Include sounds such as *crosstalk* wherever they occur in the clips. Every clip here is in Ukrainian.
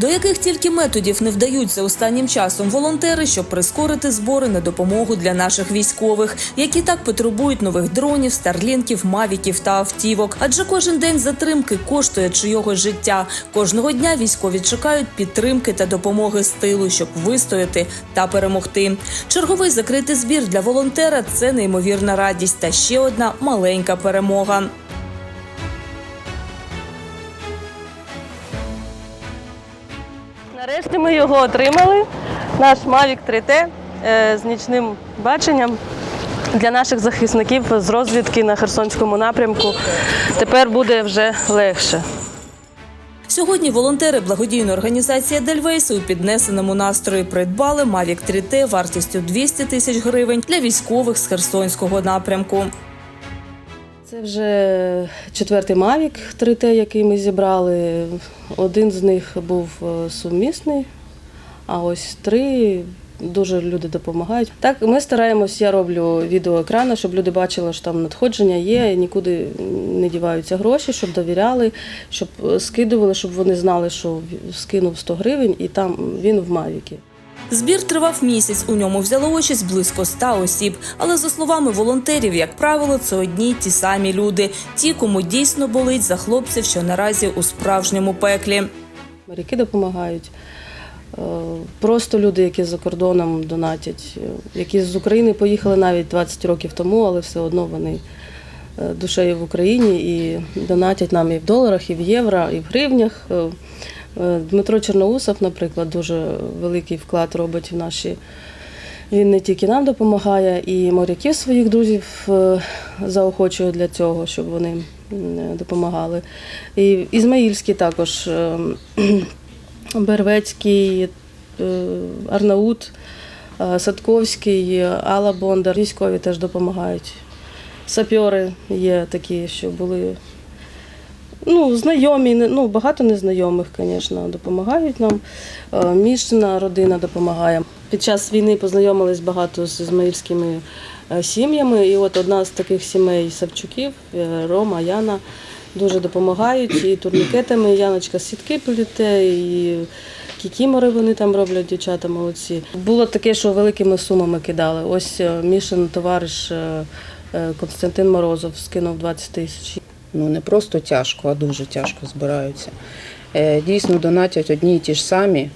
До яких тільки методів не вдаються останнім часом волонтери, щоб прискорити збори на допомогу для наших військових, які так потребують нових дронів, старлінків, мавіків та автівок. Адже кожен день затримки коштує чийогось життя. Кожного дня військові чекають підтримки та допомоги з тилу, щоб вистояти та перемогти. Черговий закритий збір для волонтера це неймовірна радість та ще одна маленька перемога. Нарешті ми його отримали. Наш Mavic 3T е, з нічним баченням для наших захисників з розвідки на Херсонському напрямку. Тепер буде вже легше. Сьогодні волонтери благодійної організації Дельвейси у піднесеному настрої придбали Mavic 3T вартістю 200 тисяч гривень для військових з Херсонського напрямку. Це вже четвертий Mavic 3T, який ми зібрали. Один з них був е, сумісний, а ось три дуже люди допомагають. Так, ми стараємось, я роблю відеоекрани, щоб люди бачили, що там надходження є, нікуди не діваються гроші, щоб довіряли, щоб е, скидували, щоб вони знали, що скинув 100 гривень і там він в Мавікі. Збір тривав місяць. У ньому взяло участь близько 100 осіб. Але за словами волонтерів, як правило, це одні й ті самі люди, ті, кому дійсно болить за хлопців, що наразі у справжньому пеклі. Моряки допомагають. Е, Просто люди, які за кордоном донатять, е, які з України поїхали навіть 20 років тому, але все одно вони е, душею в Україні і донатять нам і в доларах, і в євро, і в гривнях. Дмитро Чорноусов, наприклад, дуже великий вклад робить в наші. Він не тільки нам допомагає, і моряків своїх друзів заохочує для цього, щоб вони допомагали. І Ізмаїльський також, Бервецький, е, Арнаут, е, Садковський, Алла Бондар, військові теж допомагають. Сапьори є такі, що були ну, знайомі, ну, багато незнайомих, звісно, допомагають нам. Е, Мішина родина допомагає. Під час війни познайомились багато з ізмаїльськими сім'ями. І от одна з таких сімей Савчуків, Рома, Яна, дуже допомагають. І турнікетами Яночка сітки плете, і кікімори вони там роблять, дівчата молодці. Було таке, що великими сумами кидали. Ось е, Мішин товариш е, е, Константин Морозов скинув 20 тисяч. ну не просто тяжко, а дуже тяжко збираються. Дійсно донатять одні й ті ж самі.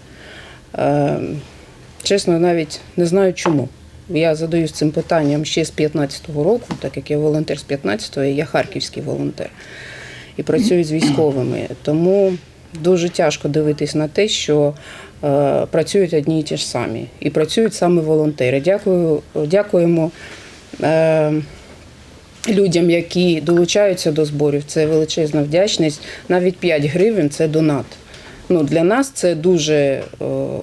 Чесно, навіть не знаю чому. Я задаюсь цим питанням ще з 15-го року, так як я волонтер з 15-го, і я харківський волонтер і працюю з військовими. Тому дуже тяжко дивитись на те, що е, працюють одні й ті ж самі. І працюють саме волонтери. Дякую, дякуємо. Е, людям, які долучаються до зборів. Це величезна вдячність. Навіть 5 гривень це донат. Ну, для нас це дуже е,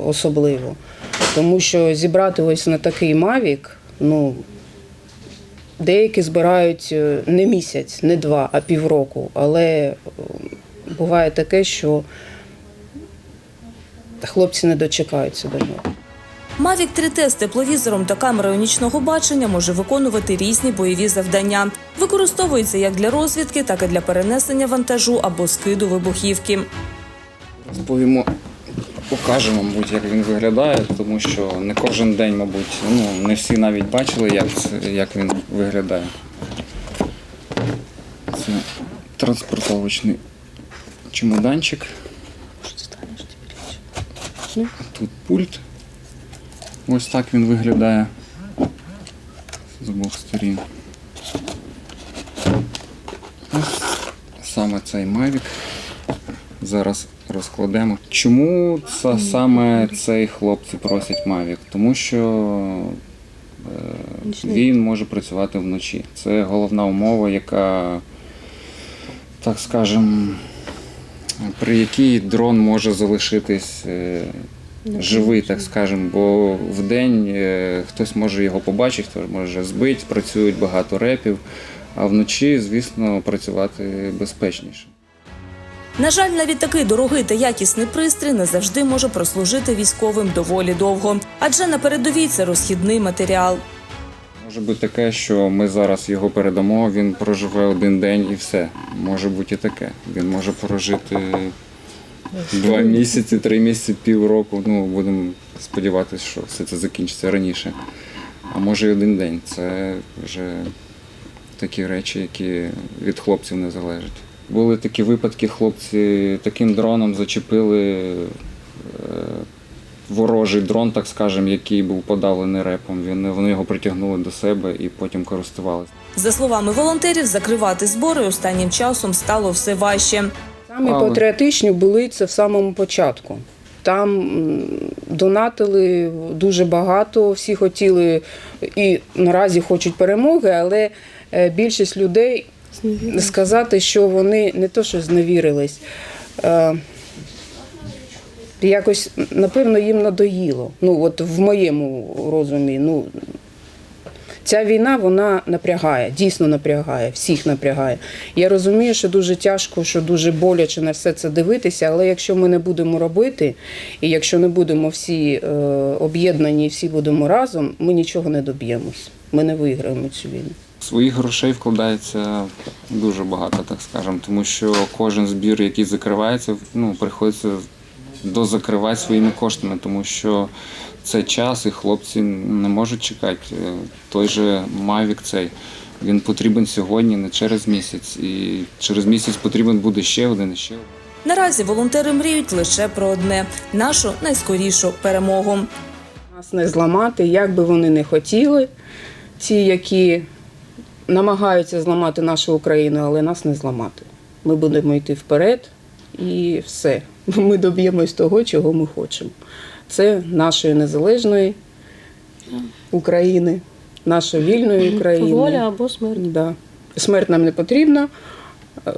особливо, тому що зібрати ось на такий мавік, ну, деякі збирають е, не місяць, не два, а півроку. Але е, буває таке, що хлопці не дочекаються до нього. Mavic 3T з тепловізором та камерою нічного бачення може виконувати різні бойові завдання. Використовується як для розвідки, так і для перенесення вантажу або скиду вибухівки. Розповімо, покажемо, мабуть, як він виглядає, тому що не кожен день, мабуть, ну, не всі навіть бачили, як, це- як він виглядає. Це транспортовочний чемоданчик. Тут пульт. Ось так він виглядає з обох сторін. Ось саме цей Mavic зараз розкладемо. Чому це саме цей хлопці просять Mavic? Тому що е, він може працювати вночі. Це головна умова, яка, так скажем, при якій дрон може залишитись е, живий, так скажем, бо в день е, хтось може його побачити, хтось може збити, працюють багато репів, а вночі, звісно, працювати безпечніше. На жаль, навіть такий дорогий та якісний пристрій не завжди може прослужити військовим доволі довго, адже на передовій це розхідний матеріал. Може бути таке, що ми зараз його передамо, він проживе один день і все. Може бути і таке. Він може прожити два місяці, три місяці, півроку. Ну, будемо сподіватися, що все це закінчиться раніше. А може і один день. Це вже такі речі, які від хлопців не залежать. Були такі випадки, хлопці таким дроном зачепили е, ворожий дрон, так скажемо, який був подавлений репом. Він, вони його притягнули до себе і потім користувалися. За словами волонтерів, закривати збори останнім часом стало все важче. Самі Але- патріотичні були це в самому початку. Там донатили дуже багато, всі хотіли і наразі хочуть перемоги, але е, більшість людей сказати, що вони не то, що зневірились, якось, напевно, їм надоїло. Ну, от в моєму розумі, ну, Ця війна вона напрягає, дійсно напрягає, всіх напрягає. Я розумію, що дуже тяжко, що дуже боляче на все це дивитися, але якщо ми не будемо робити, і якщо не будемо всі е, об'єднані, всі будемо разом, ми нічого не доб'ємось. Ми не виграємо цю війну. Своїх грошей вкладається дуже багато, так скажемо, тому що кожен збір, який закривається, ну, приходиться дозакривати своїми коштами, тому що це час, і хлопці не можуть чекати. Е, Той же Мавік цей. Він потрібен сьогодні, не через місяць. І через місяць потрібен буде ще один, ще один. Наразі волонтери мріють лише про одне нашу найскорішу перемогу. Нас не зламати, як би вони не хотіли, ті, які намагаються зламати нашу Україну, але нас не зламати. Ми будемо йти вперед і все. *laughs* Ми доб'ємось того, чого ми хочемо. Це нашої незалежної України, нашої вільної України. Воля або смерть. Да. Смерть нам не потрібна. Там,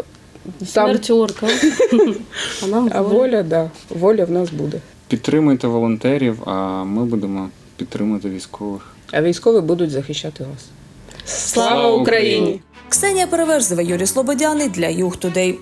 Смерть орка. *laughs* А нам а воля. воля, да. воля в нас буде. Підтримуйте волонтерів, а ми будемо підтримувати військових. А військові будуть захищати вас. Слава Україні! Ксенія Переверзева, Юрій Слободяний для Юг Тудей.